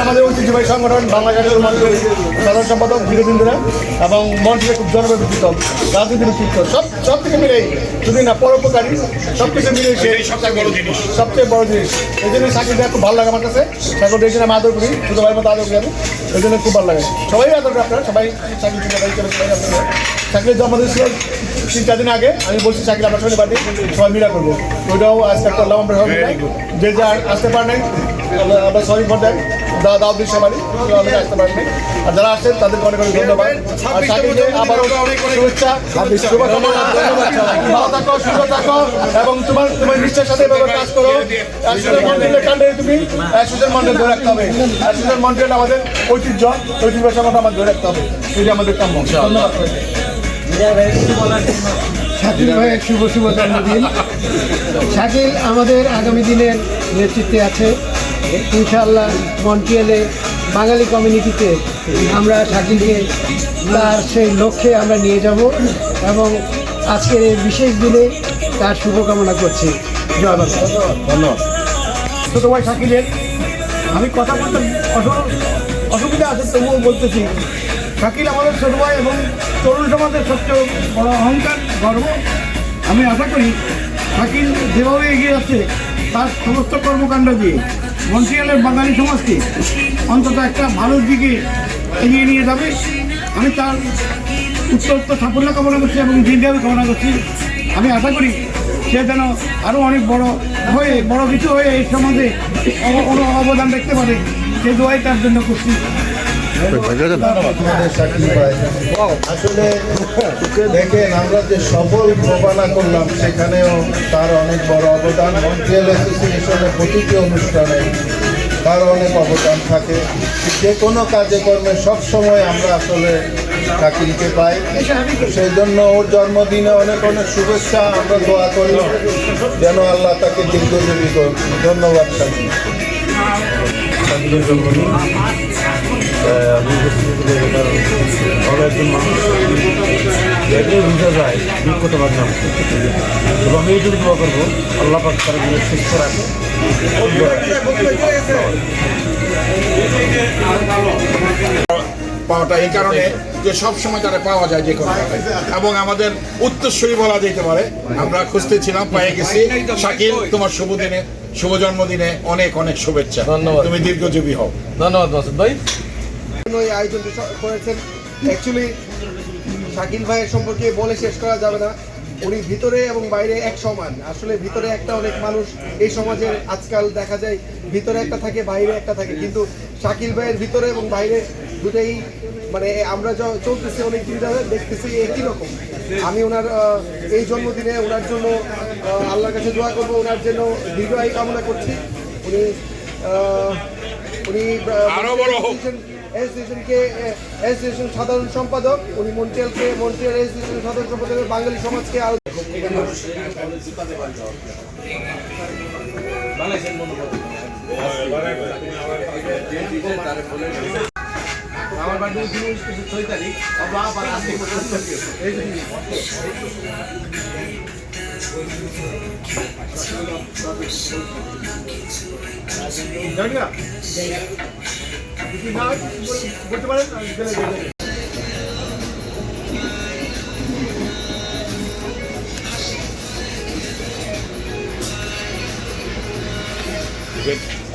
আমাদের- ঐতিহ্যবাহী সংগঠন বাংলা গানের সাধারণ সম্পাদক দীর্ঘদিন ধরে এবং মঞ্চে খুব জনপ্রিয় রাজনীতির চিত্র সব সব থেকে মিলে যদি না পরোপকারী সব কিছু মিলে সবচেয়ে বড় জিনিস এই জন্য সাকিব খুব ভালো লাগে আমার কাছে সাকিব এই আমি আদর করি ছোটো ভাইয়ের মতো আদর করি আমি এই জন্য খুব ভালো লাগে সবাই আদর করে আপনারা সবাই সাকিব ভাই সবাই সাকিবের জন্মদিন ছিল তিন চার দিন আগে। আমি বলছি চাকরি আপনার সঙ্গে বাড়ি সবাই মিলা করব। ওইটাও আজকে করলাম আমরা সবাই। যে যা আসতে পারেন নাই আমরা- আমরা সরি ফর দ্যাট দাওয়া দাওয়াত দিন সবারই। আমাদের আসতে পারেন। নাই আর যারা আসছেন তাদেরকে অনেক অনেক ধন্যবাদ। আর শুভেচ্ছা। ভালো থাকো সুস্থ থাকো এবং তোমার তোমার নিশ্চয়ের সাথে এভাবে কাজ করো। অ্যাসোসিয়েশন মন্ডলের কাণ্ডে তুমি অ্যাসোসিয়েশন মন্ডল ধরে রাখতে হবে। অ্যাসোসিয়েশন মন্ডল আমাদের ঐতিহ্য ঐতিহ্য আমাদের ধরে রাখতে হবে। এটা আমাদের কাম্য। ধন্যবাদ শাকিল ভাইয়ের শুভ শুভ জন্মদিন। শাকিল আমাদের আগামী দিনের নেতৃত্বে আছে। ইনশাআল্লাহ মন্ট্রিয়ালে বাঙালি কমিউনিটিতে আমরা শাকিলকে তার সেই লক্ষ্যে আমরা নিয়ে যাব এবং আজকের এই বিশেষ দিনে তার শুভকামনা করছি। জয় বাংলা। ধন্যবাদ। ছোটো ভাই শাকিলের আমি কথা বলতে অসুবিধা আছে তবুও বলতেছি। শাকিল আমাদের ছোটো ভাই এবং সমাজের সবচেয়ে বড় অহংকার, গর্ব। আমি আশা করি শাকিল যেভাবে এগিয়ে যাচ্ছে তার সমস্ত কর্মকাণ্ড দিয়ে মন্ট্রিয়ালের বাঙালি সমাজকে অন্তত একটা ভালো দিকে এগিয়ে নিয়ে যাবে। আমি তার উত্তর উত্তর সাফল্য কামনা করছি এবং দীর্ঘায়ু কামনা করছি। আমি আশা করি সে যেন আরও অনেক বড় হয়ে, বড় কিছু হয়ে এই সমাজে অবদান রাখতে পারে। সে দোয়াই তার জন্য করছি। আমাদের আসলে দেখেন আমরা যে সফল প্রবানা করলাম সেখানেও তার অনেক বড় অবদান। মন্ট্রিয়াল অ্যাসোসিয়েশনের প্রতিটি অনুষ্ঠানে তার অনেক অবদান থাকে। যে কোনো কাজে কর্মে সবসময় আমরা আসলে চাকরিকে পাই। সেই জন্য ওর জন্মদিনে অনেক অনেক শুভেচ্ছা। আমরা দোয়া করি যেন আল্লাহ তাকে দীর্ঘজীবী করুন ধন্যবাদ চাকরি কারণ একজন মানুষ এটাই বোঝা যায় ঠিক কত এবং আমি এইটুকু দোয়া করব আল্লাহ পাক তার জন্য সুস্থ রাখে পাওয়াটা এই কারণে যে সব সময় তারা পাওয়া যায় যে কোনো। এবং আমাদের উত্তরসূরি বলা যেতে পারে। আমরা খুঁজতেছিলাম পেয়ে গেছি। শাকিল তোমার শুভ দিনে শুভ জন্মদিনে অনেক অনেক শুভেচ্ছা। ধন্যবাদ। তুমি দীর্ঘজীবী হও। ধন্যবাদ মাসুদ ভাই এই আয়োজনটি করেছেন। অ্যাকচুয়ালি শাকিল ভাইয়ের সম্পর্কে বলে শেষ করা যাবে না। উনি ভিতরে এবং বাইরে এক সমান। আসলে ভিতরে একটা অনেক মানুষ, এই সমাজে আজকাল দেখা যায় ভিতরে একটা থাকে, বাইরে একটা থাকে। কিন্তু শাকিল ভাইয়ের ভিতরে এবং বাইরে দুটাই মানে আমরা চলতেছি অনেক দিন ধরে দেখতেছি একই রকম। আমি ওনার এই জন্মদিনে ওনার জন্য আল্লাহর কাছে দোয়া করব। ওনার জন্য দীর্ঘ কামনা করছি। উনি উনি আরও বড় হোক। অ্যাসোসিয়েশনকে অ্যাসোসিয়েশন সাধারণ সম্পাদক উনি মন্ট্রিয়ালকে মন্ট্রিয়াল অ্যাসোসিয়েশন সাধারণ সম্পাদক বাঙালি সমাজকে আরও হয়, বলতে পারেন।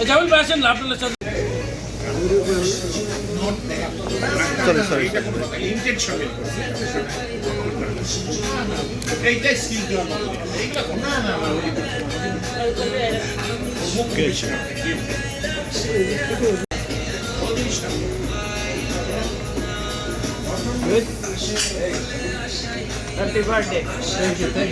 জামিল ভাই আসেন না আপনার সাথে এইটাই স্কিল না না না মুখে থ্যাংক ইউ থ্যাংক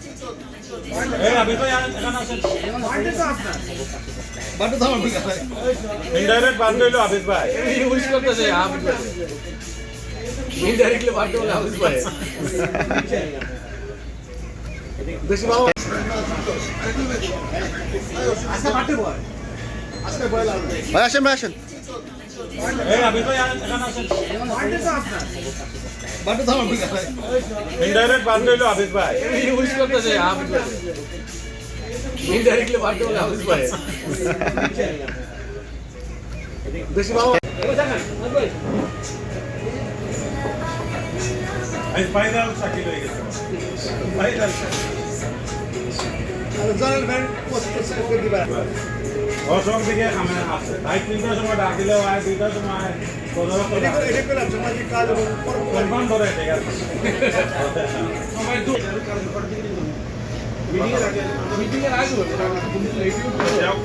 ইনডাইরেক্ট বাদ হইল হাফিজ ভাই। বেশি ভালো আজকে পার্টি বয় আজকে বয় লাগবে ভাই আসেন ভাই আসেন। এই হাফিজ ভাই এখানে আসেন। বাটু থামা ঠিক আছে। ইনডাইরেক্ট বাদ হইল হাফিজ ভাই। বেশি ভালো এই ফাইনাল শাকিল হয়ে গেছে। ফাইনাল জানেন ভাই পোস্ট করে দিবা। অসম থেকে আমি আছে। তাই তিনটার সময় ডাক দিলেও আয় দুইটার সময় আয়। পনেরো এটা করে এটা করলাম সামাজিক কাজ এবং পরোপকার কনফার্ম ধরে ঠিক আছে। মিটিং এর আগে যাও,